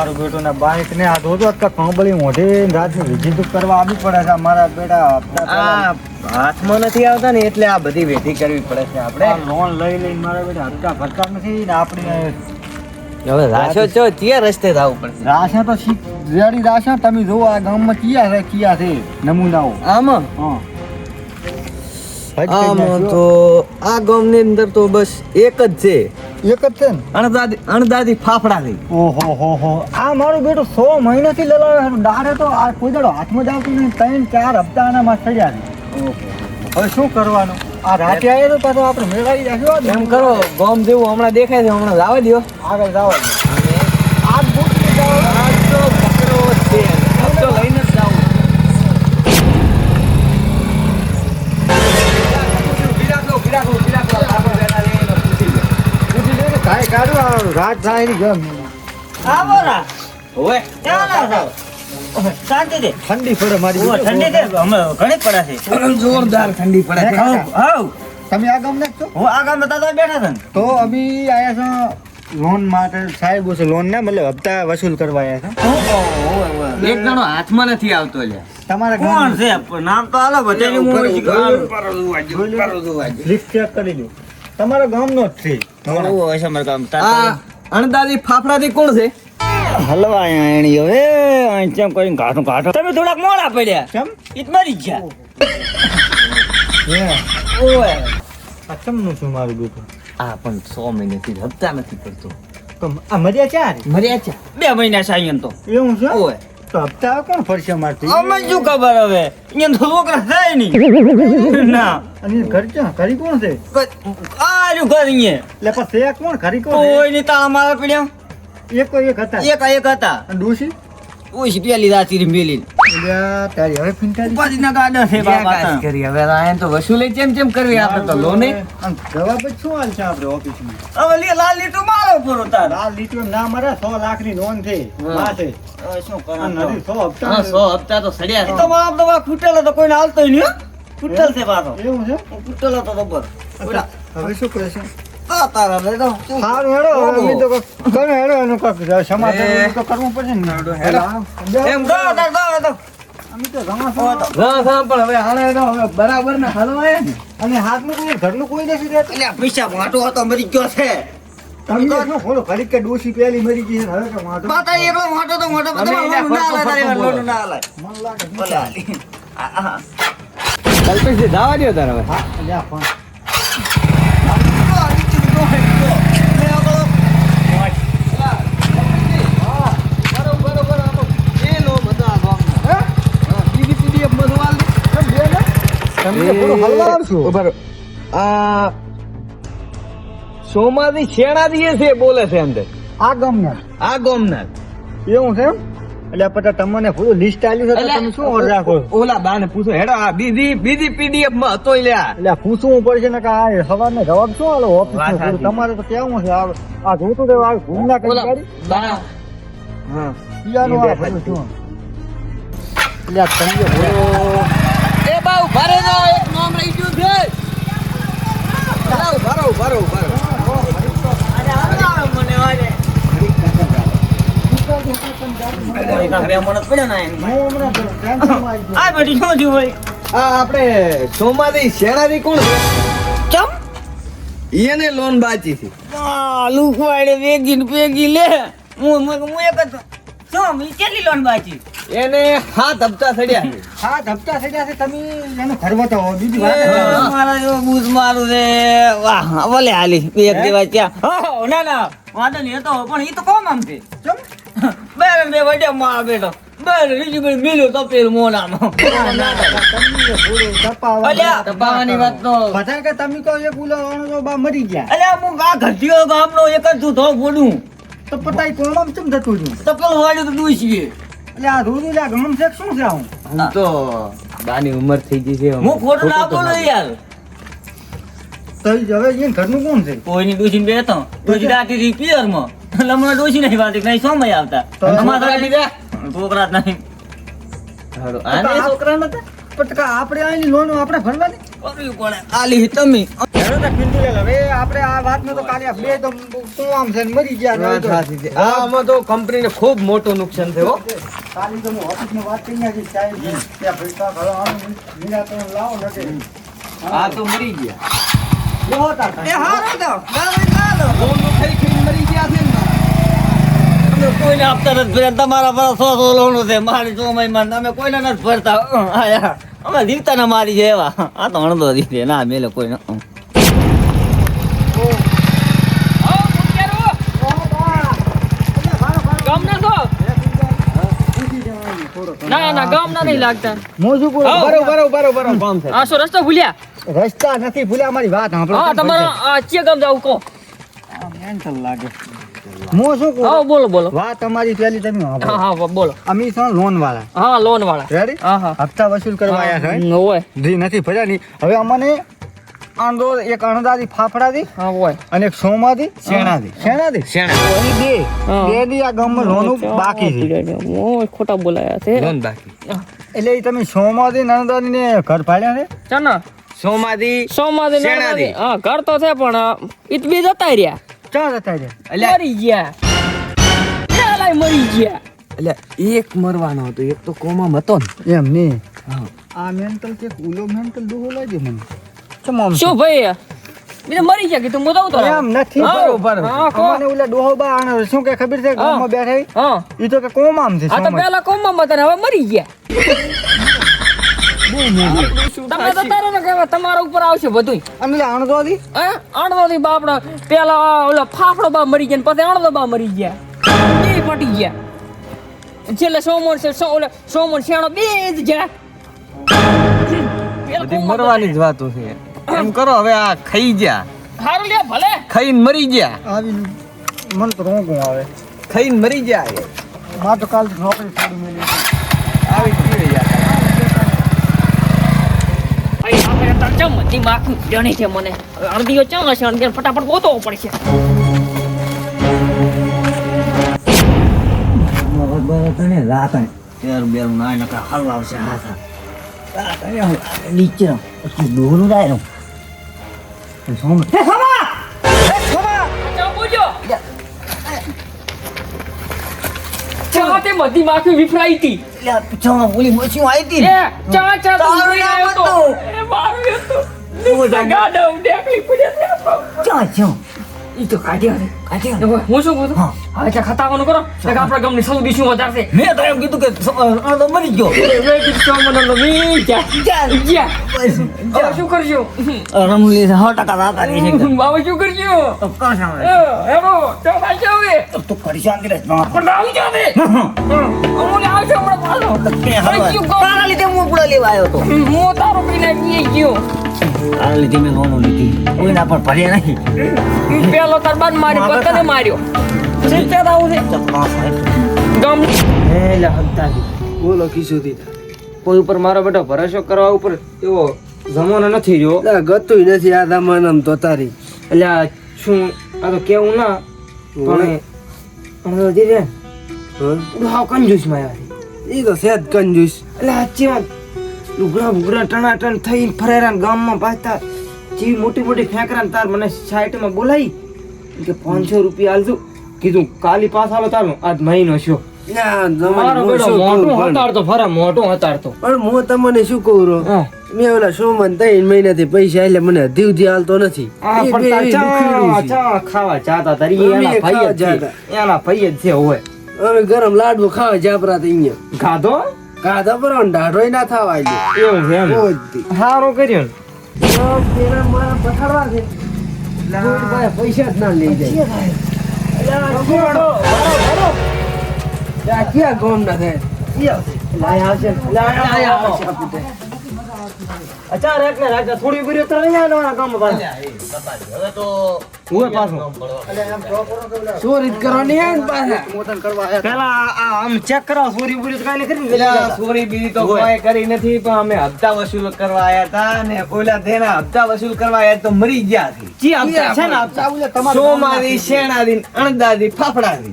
મારું બેટું ને બાઈક ને આ ધોધો અટકા કંબળી મોઢે રાતની વિજિત કરવા આવી પડે છે. મારા બેટા આ હાથમાં નથી આવતા ને એટલે આ બધી વેઠી કરવી પડે છે આપણે. લોન લઈ લઈને મારા બેટા હટકા ભરતા નથી ને આપણે હવે રાશો છો ત્યાં રસ્તે થવું પડશે? રાશા તો રેડી રાશા તમે જોવો આ ગામમાં કિયા છે કિયા છે નમૂનાઓ. આમાં? આમાં તો આ ગામની અંદર તો બસ એક જ છે. એક જ છે ને? અણદાદી અણદાદી ફાફડા થઈ. ઓહો હો હો. આ મારું બેટું સો મહિનાથી લલાવે છે. દાડે તો આ કોઈ દાડો હાથમાં જ આવતું નહીં. ત્રણ ચાર હપ્તા આનામાં થયા છે. હવે શું કરવાનું? આ રાતે આવ્યો તો પાછો આપણે મેળવી રાખ્યો. એમ કરો ગોમ જેવું હમણાં દેખાય છે. હમણાં લાવી દ્યો. આગળ જાવ આજ બુકની જાવ આજ તો પકડવો જ છે આજ તો લઈને જ જાવું કાંઈ કાઢું આ રાત થાયની ગમ આવો રા. ઓએ ક્યાં ના જાઓ? શાંતિથી. ઠંડી પડે મારી ઓ, ઠંડી દે અમે ઘણી પડે છે. જોરદાર ઠંડી પડે હાઉ. તમે આ ગામ નાખતો હું આ ગામમાં દાદા બેઠા હતા તો અમે આયા છો લોન માટે. સાહેબ છે લોન ના મતલબ હપ્તા વસૂલ કરવા આયા છે? એક જણો હાથમાં નથી આવતો લ્યા. તમારે કોણ છે? નામ તો આલો બધાની હું ઓળખી લિસ્ટ ચેક કરી લો તમારા ગામનો જ છે. થોડું હોય છે અમારે ગામ. આ અણદાદી ફાફડાથી કોણ છે? હલવા એણી હવે અહીં ચેમ કરીને ઘાટો ઘાટો તમે થોડાક મોડા પડ્યા. કેમ ઈત મરી ગયા. હે. ઓય. આ ચમનું છું મારું બેટું આ પણ સો મહિનેથી હપ્તા નથી પડતો. તો આ મર્યા ચાર મર્યા છે. બે મહિના છે અહીંયા તો. એવું છે? ઓય. તો હપ્તા કોણ ફરશે મારથી અમે શું ખબર હવે? અહીંયા તો છોકરા થાય નહીં. ના. અને ઘર ક્યાં? ઘરી કોણ છે? આ રહ્યું ઘર અહીંયા. એટલે પછી એક કોણ? ખરી કોણ કોઈ નહીં તાળા મારા પડ્યા. એક એક હતા. એક એક હતા. ડોશી? ઓછી પેલી રાતી મેલી તારી હવે ફિંટારી ઉપાધિ ગાડા છે બાપા કરી હવે આ તો વસૂલી ચેમ ચેમ કરવી આપણે તો લોને જવાબ જ શું હાલ છે આપણે ઓફિસમાં? હવે લે લાલ લીટું મારો પૂરો તાર લાલ લીટીઓ ના મરે સો લાખની છે માથે શું કરવાનું? હપ્તા તો સડ્યા છે. તો મારા તો મારા તો કોઈને હાલતો નહીં હો. ખૂટેલ છે પાછો. એવું છે? ખૂટેલો તો જબર હવે શું કરે છે આ તારા લે તો? સારું હેડો હવે અમે તો કરો હેડો એનું કંઈક સમાધાન. તો કરવું પડશે ને હેડો. એમ દો દો દો અમે તો પણ હવે આણે તો હવે બરાબર ને હલવાય ને અને હાથનું કોઈ ઘરનું કોઈ નથી રહેતું. એટલે પૈસા વાંટો હતો મરી ગયો છે. તમે તો શું ખોલો ઘડી કે ડોશી પેલી મરી ગઈ છે હવે કે વાંધો પાતા એકલો વાંટો તો વાંટો તમે તમારે એને લોનું ના ફરતો હાલે, તારે ફરતો બોલો. લોનું ના હાલે. મન લાગે ભલે હાલી. આ, આ. કલ્પેશજી જવા દ્યો તારે હવે હા અલ્યા પણ તમે તો થોડું હલવાડ. આ સોમાથી શેણાથી છે બોલે છે અંદર. આ ગમનાર. આ ગમનાર. એવું છે એટલે પછી તમને પૂરું લિસ્ટ આવ્યું છે તમે શું ઓર્ડર રાખો? ઓલા બાને પૂછો હેડો આ બીજી બીજી પીડીએફમાં હતો લ્યા. એટલે પૂછવું પડશે ને કે આ સવારનો જવાબ શું આલો ઓફિસ તમારે તો કેવું છે? આ આ જોતું તો આ ઘૂમના કરી ઓલા બા. હા. પિયાનો આ એટલે તમે બોલો એ બાઉ ભારે નો એક નામ રહી ગયું છે. આપણે સોમાથી શેણાથી કોણ ચમ? એને લોન બાચી છે. આ વેગી ને ભેગી લે. હું હું હું એક જ શું ઈ કેટલી લોન બાકી એને હાથ હપ્તા સડ્યા છે. હા ધપતા સડ્યા છે તમે એનો ઘર બતાવો બીજી વાત મારા જેવો બૂઝ મારું રે વાહ ભલે હાલી બે એક ત્યાં હો, ના ના વાંધો નહીં એ તો પણ એ તો કોમ આમ છે? ચમ? બે બે વડે મારા બેટો બે ને બીજી મિલ્યું તો મોનામાં દબાવવાની વાત તો બધા કે તમે કહો એ ઉલાવાનો તો બા મરી ગયા. અલ્યા હું આ ઘટીયો ગામનો એક જ છું તો બોલું. તો પતાય કોમ ચમ થતું હતું તો પેલું વાળ્યું તો ડૂસીએ એટલે આ રોજ આ ગમ છે કે શું છે આવું? હું તો બાની ઉંમર થઈ ગઈ છે હું ખોટું ના બોલો યાર તઈ ઈ હવે એને ઘરનું કોણ છે? કોઈની ડોસી બે તો ડોસી દાટી હતી પિયરમાં. લમણા ડોસી નહીં વાતી નહીં સમય આવતા. તો અમારા છોકરા જ. નહીં. હારું, આને આને છોકરા નતા? પણ આપણે આની લોન આપણે ભરવાની કરવી પડે આલી તમે. તો પિન્ટુલાલ, હવે આપણે આ વાતમાં તો કાલે બે તો શું આમ છે ને મરી ગયા છે. આ આમાં તો કંપનીને ખૂબ મોટું નુકસાન થયું હો. કાલે તો હું ઓફિસમાં વાત કરી નાખી સાહેબ ત્યાં પૈસા ભરવાનું નિરાકરણ લાવો નકે આ તો મરી ગયા. એ હારો તો ગાવે ખાઈ મરી ગયા છે ને. કોઈને આપતા નથી ભર્યા. તમારા પર સો સો લોનું છે. મારી ચોમાઈમાં અમે કોઈને નથી ભરતા. આયા. અમે જીવતા ના મારી છે એવા આ તો અણદો દીધી. ના મેલે કોઈને. ના ના ગામ ના નહીં લાગતા. મોજું પૂરો. બરો બરો બરો બરો ગામ છે. આ શું રસ્તો ભૂલ્યા? રસ્તા નથી ભૂલ્યા મારી વાત સાંભળો. હા તમારો આ ચિયા ગામ જાવ કહો. મેન્ટલ લાગે હું શું કહું હા બોલો બોલો. વાત તમારી પેલી તમે હા હા બોલો. અમે છો લોન વાળા હા લોન વાળા રેડી હા હા. હપ્તા વસૂલ કરવા છે જી નથી ભર્યા હવે અમને આંદો એક અણદાથી ફાફડાથી હા હોય. અને એક સોમાથી શેણાથી. શેણાથી? શેણા. એની બે. બે દી આ ગામમાં લોનું બાકી છે. ખોટા બોલાયા છે. લોન બાકી. એટલે એ તમે સોમાથી નણદાથી ને ઘર પાડ્યા છે? ચાના. સોમાથી સોમાંથી શેણાથી. હા ઘર તો છે પણ ઈત બી જતા રહ્યા. ચા જતા રહ્યા? અલ્યા મરી ગયા. ચાલાય મરી ગયા. એટલે એક મરવાનો હતો એક તો કોમાં હતો ને. એમ નહીં હા. આ મેન્ટલ કે ઉલો મેન્ટલ દુહો લાગે મને. શું ભાઈ? બીજા મરી ગયા કીધું હું દઉં તો એમ નથી બરોબર અમને ઓલા ડોહોબા શું કે ખબર છે? ગામમાં બેઠા હા. ઈ તો કે કોમામ છે આ તો પહેલા પેલા કોમમાં હતા ને હવે મરી ગયા. તમે તો તારે ને કહેવાય તમારા ઉપર આવશે બધું અને એટલે અણદોથી બાપડા. પેલા ઓલા ફાફડો બા મરી ગયા ને પછી અણદો બા મરી ગયા. પટી ગયા. છેલ્લે સોમણ છે સો ઓલા સોમણ શેણો બે જ કોમમાં મરવાની જ વાતો છે. એમ કરો હવે આ ખાઈ ગયા. સારું લે ભલે. ખાઈને મરી ગયા. આવી મન તો રોગું આવે. ખાઈને મરી ગયા મા તો કાલ નોકરી છોડી મેલી. આવી કેવી યાર અહીં આપણે તાર ચમ મધી માખું જણી છે મને. અડધીઓ ચમ હશે અડધીઓ ફટાફટ ગોતવો પડશે. તને રાતણ. તેર બેર ના નકા હાલ આવશે હાથ. રાતણ નીચે પછી દોરું જાય સોમ હે સોમા ચા તે બધી માખું વિફરાઈ હતી પીછામાં ઓલી મચ્છી આવી હતી એ ચા ચા તારું નામ હતું. એ મારું હતું નીચે ગાડા ઉડેકલી પડ્યા ચા ચા ઈ તો કાઢ્યા રે કાઢ્યા. હવે હું શું કહું હા. છું હવે ચા ખતાવાનું કરો. કે આપણા ગામની સૌથી શું વધારશે મેં તો એમ કીધું કે સ- અડધો મરી ગયો. હવે શું કરજો રમલી સો ટકા રાતાની છે. બાબા શું કરજો તો હેડો ખાઈ જાવ હવે. તો તું કરી શાંતિ રહે. પણ પણ આવી જાવ ને અમોને આવશે હમણાં પાછો. તે હવે તારા લીધે હું ઉપડો લેવા આવ્યો તો હું તારો પીને ગયો. તારા લીધે મેં લોનો લીધી. કોઈના પર ભર્યા નહીં. પેલો તાર બાદ મારી પતને માર્યો. સિત્તેર આવું છે. ગામ. હે લે હંતાજી. બોલો દીધા કોઈ ઉપર મારો બેટો ભરોસો કરવા ઉપર એવો જમાનો નથી રહ્યો. ગતું નથી આ જમાનામાં તો તારી. એટલે શું આ તો કેવું ના. પણ પણ હા? કંજુસ હાવમાં એ તો સેજ કંજુસ. એટલે સાચી વાત. લુગડા બુગડા ટણાટણ થઈને ફરેરા ગામમાં પાછતા જેવી મોટી મોટી ફેંકરા તાર મને સાઈડમાં બોલાવી. કે પાંચસો રૂપિયા આલજો. કીધું કાલી પાસ આલો તારો. આજ મહિનો છો. પૈસા એટલે મને દીવથી હાલતો નથી. ખાવા તારી એના ભાઈ જ છે. જ હોય અમે ગરમ લાડવો ખાવા જાપરા અહીંયા. ખાધો? કાધા પર ના થવા એવું છે એમ. કર્યું ને. તો પેલા મારા પથાડવા છે. પૈસા જ ના લઈ જાય. ક્યાં ગામ ના થાય? લાય આવશે. લાય આવશે અચાર રાખ ને રાખ થોડી ઊભી તો અહીંયા આવવાના કામ પાછા. હવે તો હું પાછો? શું રીત કરવાની હે ને પાછા. મોટન કરવા આયા પેલા આ આમ ચેક કરો સોરી બોરી તો કાંઈ કરી પેલા બીજી તો કોઈ કરી નથી પણ અમે હપ્તા વસૂલ કરવા આયા હતા ને ઓલા તેના હપ્તા વસૂલ કરવા આયા તો મરી ગયા છે. જી હપ્તા છે ને આપતા આવું લે તમારું સોમાદી શેણાદી અણદાદી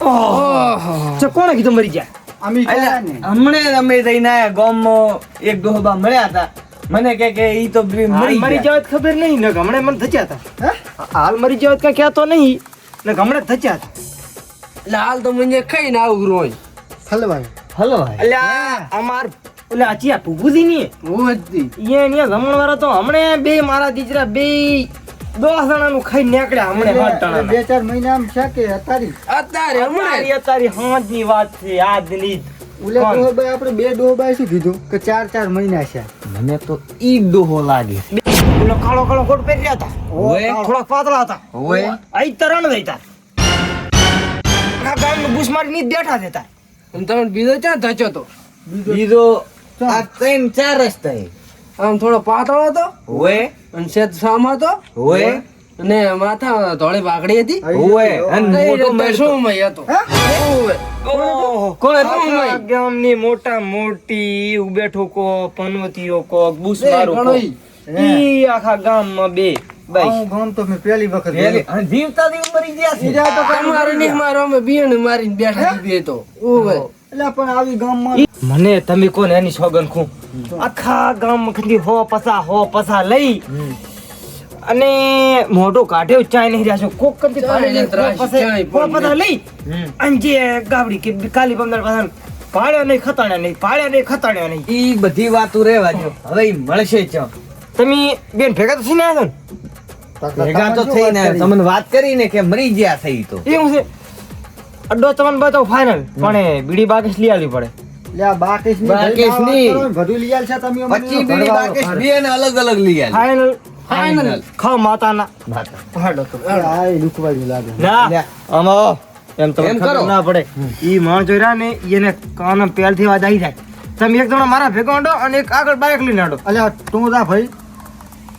ઓહો. તો કોણે કીધું મરી ગયા? અમે હમણે અમે જઈને આયા ગામમાં એક ડોહબા મળ્યા હતા. મને કે કે ઈ તો મરી મરી જાવ ખબર નહીં ને હમણે મને થચ્યા હતા હાલ મરી જાવ કઈ કહેતો નહીં ને હમણે થચ્યા હતા એટલે હાલ તો મને ખાઈને આવું રોય હલવાય હલો ભાઈ અલ્યા અમાર એટલે આચી આ ટુકુજી ની? ઓહતી ઈએ ને જમણવાળા તો હમણે બે મારા દીકરા બે દસ જણાનું ખાઈ નીકળ્યા હમણે હાથ જણા બે ચાર મહિના આમ છે કે અતારી? અત્યારે હમણાં તારી અત્યારે હાંજની વાત છે આજની જ. કોણ? ડોહોબાઈ આપણે બે ડોહોબાઈ શું કીધું? કે ચાર ચાર મહિના છે. મને તો ઈ ડોહો લાગે. ઉલે કાળો કાળો કોટ પહેર્યા હતા. ઓય. થોડા પાતળા હતા. ઓય. આઈ તરણ દેતા આ ગામનું બુશ મારીને જ બેઠા દેતા અને તમે બીજો ક્યાં થચો તો? બીજો આ ત્રણ ચાર રસ્તા આમ થોડો પાતળો હતો. ઓય. અને સેત સામ હતો. ઓય. અને માથા ધોળી બાકડી હતી. ઓય. અને મોટો તો- મેસોમય હતો? ઓવે. આખા ગામની મોટા મોટી ઉબેઠો કો પનવતીઓ કો બુસ મારો કો ઈ આખા ગામમાં બે. બાઈ આવું ગામ તો મેં પહેલી વખત વેલી- અને જીવતા જીવ મરી ગયા છે. ઈજા તો કાંઈ તમારે નહીં મારો અમે બિયાણ મારીને બેઠા છીએ તો. ઓવે. એટલે પણ આવી ગામમાં મને તમે કોને એની સોગન ખું? આખા ગામ ખંડી હો પસા હો પસા લઈ. અને મોઢું કાઢ્યો ચાય નહીં રહ્યા છો. કોક હો પણ પસા લઈ. અને જે ગાબડી કે કાલી પંદર પાસે પાડ્યા નહીં ખતાણ્યા નહીં પાડ્યા નહીં ખતાણ્યા નહીં. ઈ બધી વાતો રહેવા દો હવે મળશે ચમ. તમે બેન ભેગા તો થઈને આવ્યા ને? ભેગા તો થઈને આવ્યા. તમને વાત કરીને કે મરી ગયા થઈ તો. એવું છે? અડ્ડો તમને બતાવો ફાઇનલ પણ એ બીડી બાકીશ લઈ આવી પડે. બાકેશની. કરો ને, બધું લઈ આલ છે તમે પચી બીડી બાકેશ બે ને અલગ અલગ લઈ આલ. Final final. ખાવ માતાના હાડો તો આ એ લુકવાયું લાગે ના લે. એમ તો. ના પડે. ઈ માણ જોઈ ને એને કાન પેલથી અવાજ આવી જાય. તમે એક જણા મારા ભેગો આંડો અને એક આગળ બાઇક લઈને આંડો અલ્યા તું જા ભાઈ.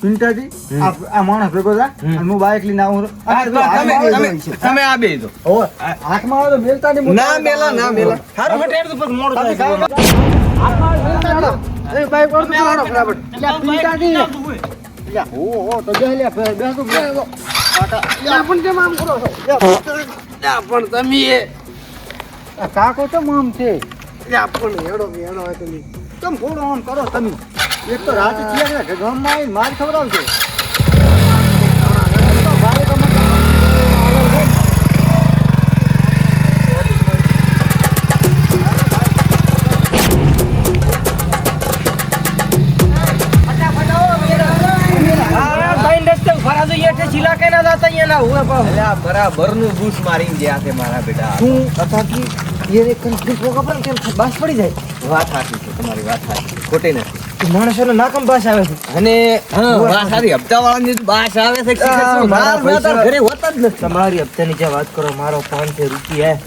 પિંટાજી આ આ માણસ ભેગો જા અને હું બાઇક લઈને આવું. તમે તમે- આ બે જો. ઓય, હાથમાં આવે તો મેલતા નહીં ના મેલા ના મેલા. હારું હટે એટલે પછી મોડું તમે થાય કાંઈ એ બાઈક વાળો તો હાલો પિંટાજી. હો, હો, તો બે લે, બે- બે. કાકા, અલ્યા, પણ કેમ આમ કરો છો? અલ્યા, પણ તમે એ કાકો તો આમ છે અલ્યા, પણ હેડો હેડો હોય તમે. કેમ ફોડો આમ કરો તમે એક તો રાતે થયા ગામમાં આવીને માર ખવડાવજો ના હું પણ ના. અલ્યા બરાબરનું બૂસ મારીને ગયા છે મારા બેટા. તું અથાકી એ કન્ફ્યુઝ હો ખબર કેમ બાસ પડી જાય? વાત સાચી છે તમારી વાત સાચી ખોટી નથી. માણસોને નાકમ બાસ આવે છે. અને હા, વાત સારી હપ્તાવાળાની જ બાસ આવે છે કે ઘરે હોતા જ નથી. તમારી હપ્તાની જે વાત કરો મારો પાંચસો રૂપિયા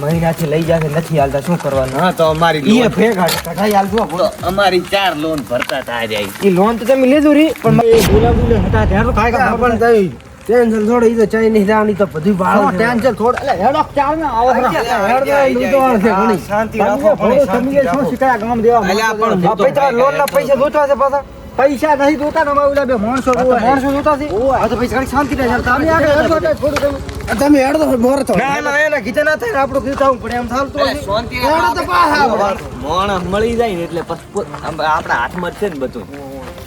મહિનાથી લઈ જશે નથી હાલતા શું કરવાનું? હા તો અમારી લોન- ભેગા કઢાઈ હાલતો અમારી ચાર લોન ભરતા થાય જાય ઈ લોન તો તમે લીધું રી પણ એ બોલા બોલે હતા ત્યારે કાંઈ પણ તઈ ટેન્શન થોડો ઈ તો ચાઈ નહીં તો બધું ભાળો ટેન્શન છે. એટલે હેડ ઓફ ચાલ ને, આવો ઘણી. શાંતિ રાખો થોડું પણ સમજી શું શીખાય ગામ દેવા? પણ. હું લોન ના પૈસા જોતા છે પાછા. પૈસા નહીં જોતા ને અમારે બે માણસો માણસો જોતા છે? આ તો પૈસા ઘણી શાંતિ રહે છે. તમે આગળ થોડું તમે- તમે હેડ તો બોર તો ના ના એના કીધે ના થાય ને આપણું કીધું થવું પડે એમ થાલતું અરે, શાંતિ હેડો તો પાછા મોણ મળી જાય ને એટલે આપણા હાથમાં છે ને બધું.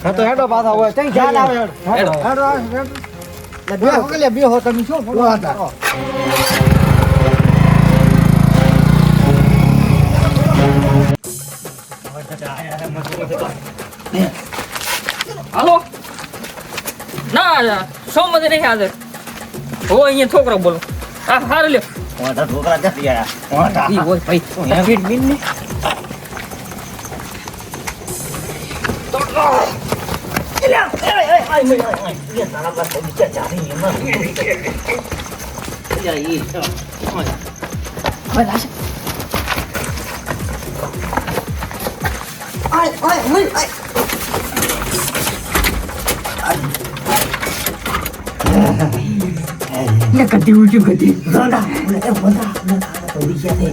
હા તો હેડો પાછા હોય ત્યાં આવે આવે હેડો. હેડો, બેહો, એટલે બેહો, તમે શું બોલો. હતા? હાલો? ના સોમવારે નહીં હાજર. હો અહીંયા છોકરો બોલો. હા હાર લ્યો. મોટા છોકરા ક્યાંથી આયા? ઈ હોય ભાઈ. ફીટ બિન ને? 옛날 한번 거기 짜자리 이만. 야, 이 형. 왜 다시? 아이, 아이, 물, 아이. ये कटी उल्टी कटी बोला बोला बोला बोला तो दिया थे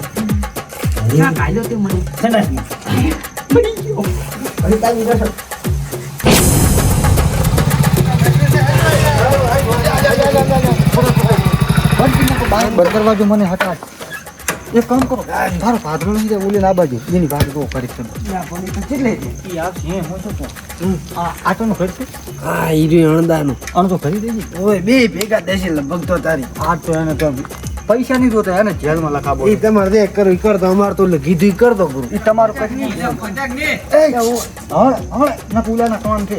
क्या कालो तो मन है ना मरी क्यों अरे ताऊ इधर કરવાજો મને હતા એક કામ કરો તારો ભાદરો નથી જાય ઓલી ના બાજુ એની બાજુ બહુ કરી છે. કેટલે ઈ આ છે હું આ આટોનું ઘર છે? હા ઈ રહ્યું અણદાનું. આનું તો કરી દેજે. ઓય બે ભેગા દેશે લગભગ તો તારી. આ તો એને તો પૈસા નહીં જોતા એને જેલમાં લખાવો એ તમારે જે કરો કર તો અમાર તો કીધું ઈ કરતો ગુરુ. એ તમારું નહીં હા હા ના પુલાના કામ છે.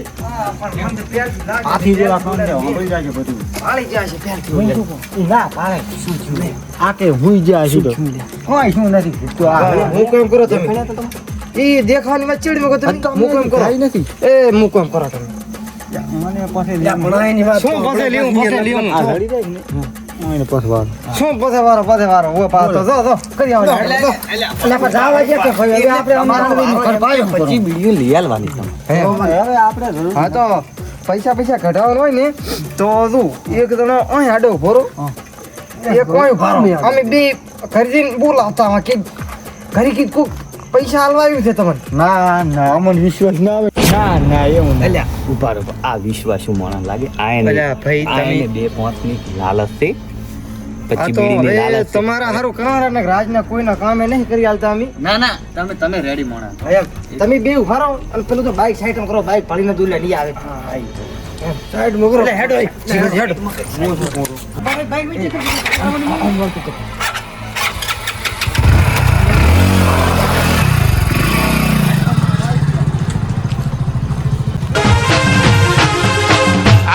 આથી જેવા કામ છે હોઈ જાય બધું. પાળી જાય છે શું ના પાળે શું થયું? આ કે હુઈ જાય છે તો? કોઈ શું નથી તો આ હું કેમ કરો તમે? એ દેખાવાની વાત ચડી મગો તમે? હું કેમ કરો? નથી. એ હું કેમ કરો તમે? મને પાસે શું પાસે લેવું પાસે લેવું આ લડી જાય ને. હું એને શું પાસે વારો પાસે વારો? ઓ પાતો જો જો કરી આવો. એટલે પર જાવા દે કે ભાઈ હવે આપણે અમારું ઘર પાયો પછી બીડીઓ લઈ આલવાની તમે. હવે આપણે હા તો પૈસા પૈસા કઢાવવાનો હોય ને તો શું એક જણો અહીં આડો ભરો એક કોઈ ભારો અમે બે ખરીદીને બોલાવતા કે ઘરી કીધું કોક પૈસા હાલવા આવ્યું છે તમને. ના ના અમને વિશ્વાસ ના આવે. ના ના એવું ના અલ્યા ઊભા રહો. આ વિશ્વાસુ મને લાગે. આ ભાઈ તમે- બે પાંચની લાલચ છે. આ પછી બીડીની લાલચ તમારા હારું કરવાના ને રાજના કોઈના કામે નહીં કરી હાલતા અમે. ના ના તમે તમે રેડી મોણા. તમે બે ઊભા રહો અને પેલું તો બાઇક સાઈડ કરો બાઇક પાડીને દુલે નહીં આવે. સાઈડ મોગરો હેડ હોય. હેડ. બાઇક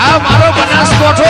આ મારો બનાસકોઠો